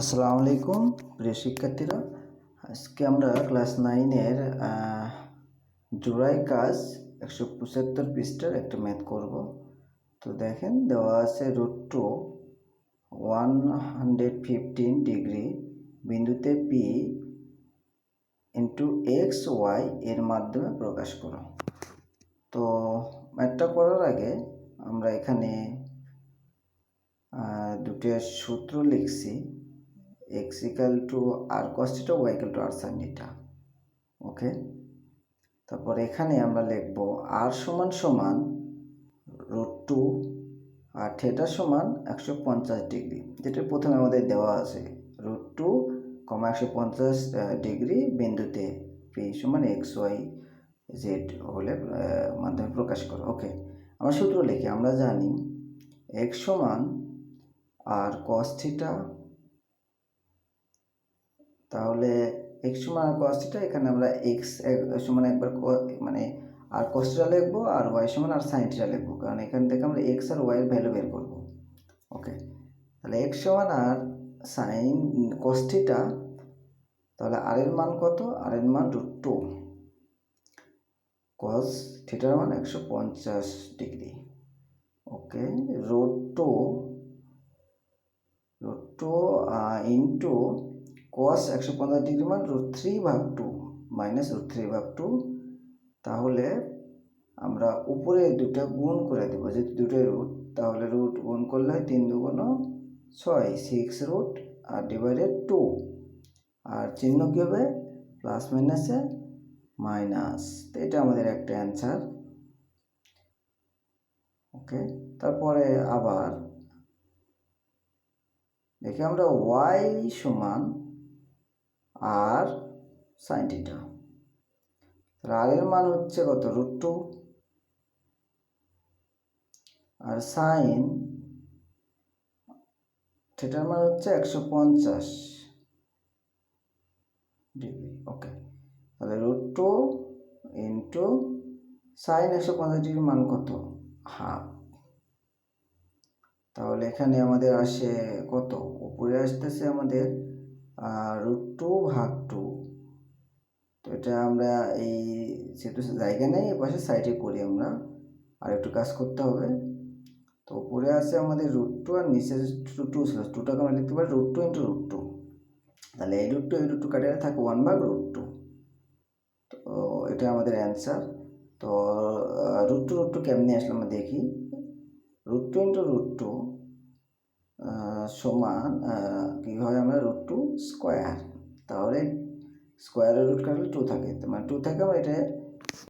আসসালামু আলাইকুম, প্রিয় শিক্ষার্থীরা। আজকে আমরা ক্লাস নাইনের জোড়াই কাজ একশো পঁচাত্তর পৃষ্ঠার একটা ম্যাথ করব। তো দেখেন, দেওয়া আছে root two, one hundred fifteen degree, বিন্দুতে পি ইন্টু এক্স ওয়াই এর মাধ্যমে প্রকাশ করো। তো ম্যাথটা করার আগে আমরা এখানে দুটো সূত্র লিখছি। X equal two R কস্টিটা Y equal two R sine theta okay তারপর এখানে আমরা লিখব আর সমান সমান রুট টু আর থিটা সমান একশো পঞ্চাশ ডিগ্রি যেটা প্রথমে আমাদের দেওয়া আছে। রুট টু কমা একশো পঞ্চাশ ডিগ্রি বিন্দুতে পি সমান এক্স ওয়াই জেড হলে মাধ্যমে প্রকাশ করো ওকে আমরা সূত্র লিখি, আমরা জানি এক্স সমান আর কস থিটা তাহলে এক্স সমান আর থিটা এখানে আমরা এক্স সমান একবার মানে আর থিটা লিখব আর ওয়াই সমান আর সাইন থিটা লিখব। কারণ এখান থেকে আমরা এক্স আর ওয়াই এর ভ্যালু বের করব। ওকে তাহলে এক্স সমান আর সাইন থিটা তাহলে আর এর মান কত? আর এর মান রুট টু কস থিটার মান একশো পঞ্চাশ degree okay root two root two into cos একশো পঞ্চাশ ডিগ্রি মান রুট থ্রি ভাগ টু মাইনাস রুট থ্রি ভাগ টু তাহলে আমরা উপরে দুটো গুণ করে দেবো। যেহেতু দুটো রুট তাহলে রুট গুণ করলে হয় তিন দুগুণ ছয় six root R divided two আর চিহ্ন কী হবে? প্লাস মাইনাসে মাইনাস তো এটা আমাদের একটা অ্যান্সার ওকে তারপরে আবার দেখি আমরা ওয়াই সমান আর সাইন থিটা তাহলে আর এর মান হচ্ছে কত? রুট টু আর সাইন থিটার মান হচ্ছে একশো পঞ্চাশ ডিগ্রি ওকে তাহলে রুট টু ইন্টু সাইন একশো পঞ্চাশ ডিগ্রির মান কত? হাফ তাহলে এখানে আমাদের আসে কত? উপরে আসতেছে আমাদের রুট টু ভাগ টু তো এটা আমরা এই যেহেতু জায়গা নেই, এ পাশে সাইডে করি আমরা। আর একটু কাজ করতে হবে। তো উপরে আছে আমাদের রুট টু আর নিচে টু টু ছিল। টুটাকে আমরা লিখতে পারি root two into root two তাহলে এই রুট টু এই রুট টু কাটিয়ে থাকে ওয়ান ভাগ রুট টু তো এটা আমাদের অ্যান্সার তো রুট টু রুট টু কেমনি আসলে আমরা দেখি। Root two into root two সমান কী হয় আমরা রুট টু স্কোয়ার তাহলে স্কোয়ারের রুট কাটলে টু থাকে। মানে টু থাকে আমরা এটা